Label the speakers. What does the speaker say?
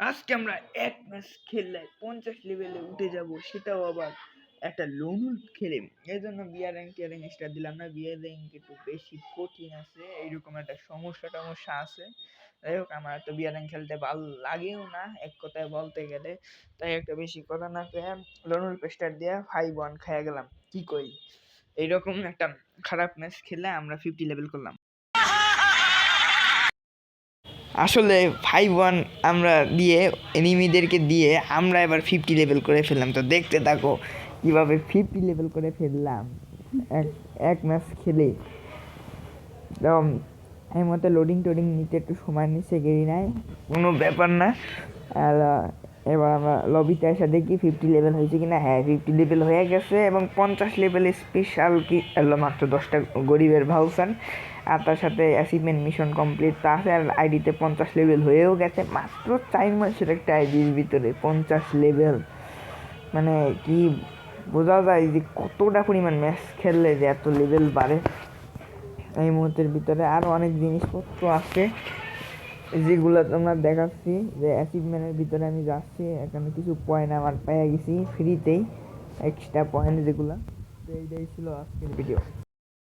Speaker 1: আজকে আমরা এক ম্যাচ খেললে পঞ্চাশ লেভেলে উঠে যাব, সেটাও আবার একটা লোনুল খেলে। এই জন্য bear rank tier rank star দিলাম না। বিয়ার র্যাঙ্ক একটু বেশি কঠিন আছে, এইরকম একটা সমস্যা টমস্যা আছে। যাই হোক, আমার তো বিয়ার র্যাঙ্ক খেলতে ভালো লাগেও না, এক কথায় বলতে গেলে। তাই একটা বেশি কথা না পেয়ে লোনুল পেস্টার দিয়ে ফাইভ ওয়ান খাইয়া গেলাম। কি করি? এইরকম একটা খারাপ ম্যাচ খেলে আমরা ফিফটি লেভেল করলাম। আসলে ফাইভ ওয়ান আমরা দিয়ে এনিমিদেরকে দিয়ে আমরা এবার ফিফটি লেভেল করে ফেললাম। তো দেখতে থাকো কীভাবে ফিফটি লেভেল করে ফেললাম। এক এক ম্যাচ খেলে। এই মতো লোডিং টোডিং নিতে একটু সময় নিচ্ছে গেরি নাই কোনো ব্যাপার না। আর এবার আমরা লবিতে এসে দেখি ফিফটি লেভেল হয়েছে কি না হ্যাঁ ফিফটি লেভেল হয়ে গেছে এবং পঞ্চাশ লেভেলে স্পেশাল কি এলো মাত্র দশটা গরিবের ভাউসান আর তার সাথে অ্যাচিভমেন্ট মিশন কমপ্লিট তা আছে আর আইডিতে পঞ্চাশ লেভেল হয়েও গেছে। মাত্র চার মাসের একটা আইডির ভিতরে পঞ্চাশ লেভেল মানে কি বোঝা যায় যে কতটা পরিমাণ ম্যাচ খেললে যে এত লেভেল বাড়ে। এই মুহূর্তের ভিতরে আরও অনেক জিনিসপত্র আছে, যেগুলো তোমরা দেখাচ্ছি। যে অ্যাচিভমেন্টের ভিতরে আমি যাচ্ছি, এখানে কিছু পয়েন্ট আমার পেয়ে গেছি ফ্রিতেই এক্সট্রা পয়েন্ট যেগুলো। তো এইটাই ছিল আজকের ভিডিও